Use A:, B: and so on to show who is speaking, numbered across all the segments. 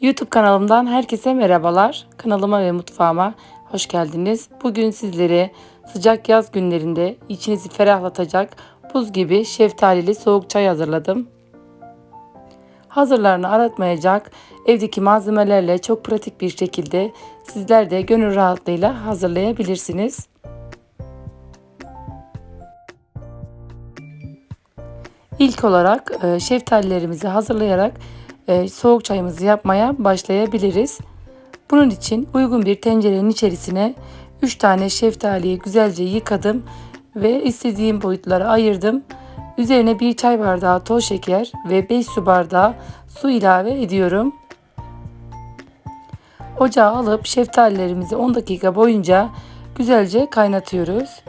A: YouTube kanalımdan herkese merhabalar. Kanalıma ve mutfağıma hoş geldiniz. Bugün sizlere sıcak yaz günlerinde içinizi ferahlatacak buz gibi şeftalili soğuk çay hazırladım. Hazırlarını aratmayacak evdeki malzemelerle çok pratik bir şekilde sizler de gönül rahatlığıyla hazırlayabilirsiniz. İlk olarak e, şeftalilerimizi hazırlayarak e, soğuk çayımızı yapmaya başlayabiliriz. Bunun için uygun bir tencerenin içerisine 3 tane şeftaliyi güzelce yıkadım ve istediğim boyutlara ayırdım. Üzerine bir çay bardağı toz şeker ve 5 su bardağı su ilave ediyorum. Ocağa alıp şeftalilerimizi 10 dakika boyunca güzelce kaynatıyoruz.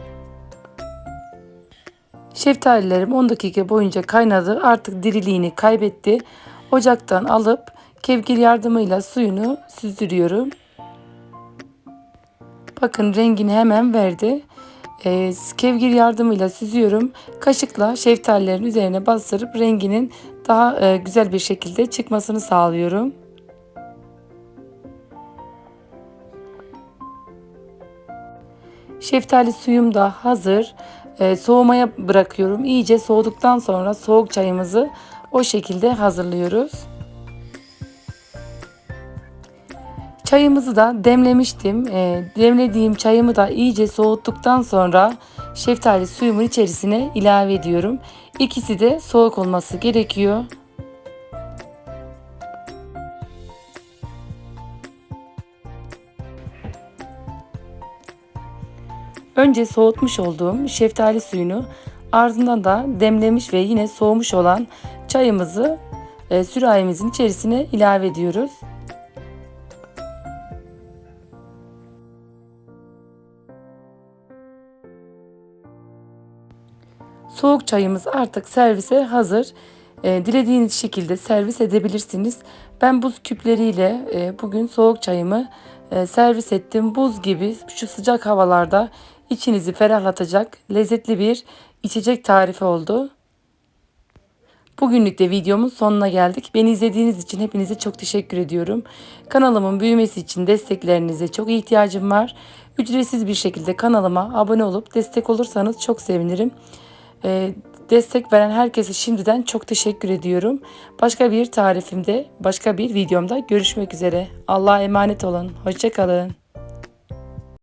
A: Şeftalilerim 10 dakika boyunca kaynadı. Artık diriliğini kaybetti. Ocaktan alıp kevgir yardımıyla suyunu süzdürüyorum. Bakın rengini hemen verdi. E, kevgir yardımıyla süzüyorum. Kaşıkla şeftalilerin üzerine bastırıp renginin daha e, güzel bir şekilde çıkmasını sağlıyorum. Şeftali suyum da hazır. E, soğumaya bırakıyorum. İyice soğuduktan sonra soğuk çayımızı o şekilde hazırlıyoruz. Çayımızı da demlemiştim. E, demlediğim çayımı da iyice soğuttuktan sonra şeftali suyumun içerisine ilave ediyorum. İkisi de soğuk olması gerekiyor. Önce soğutmuş olduğum şeftali suyunu ardından da demlemiş ve yine soğumuş olan çayımızı e, sürahimizin içerisine ilave ediyoruz. Soğuk çayımız artık servise hazır. E, dilediğiniz şekilde servis edebilirsiniz. Ben buz küpleriyle e, bugün soğuk çayımı e, servis ettim. Buz gibi şu sıcak havalarda içinizi ferahlatacak lezzetli bir içecek tarifi oldu. Bugünlük de videomun sonuna geldik. Beni izlediğiniz için hepinize çok teşekkür ediyorum. Kanalımın büyümesi için desteklerinize çok ihtiyacım var. Ücretsiz bir şekilde kanalıma abone olup destek olursanız çok sevinirim. Ee, destek veren herkese şimdiden çok teşekkür ediyorum. Başka bir tarifimde, başka bir videomda görüşmek üzere. Allah'a emanet olun. Hoşçakalın.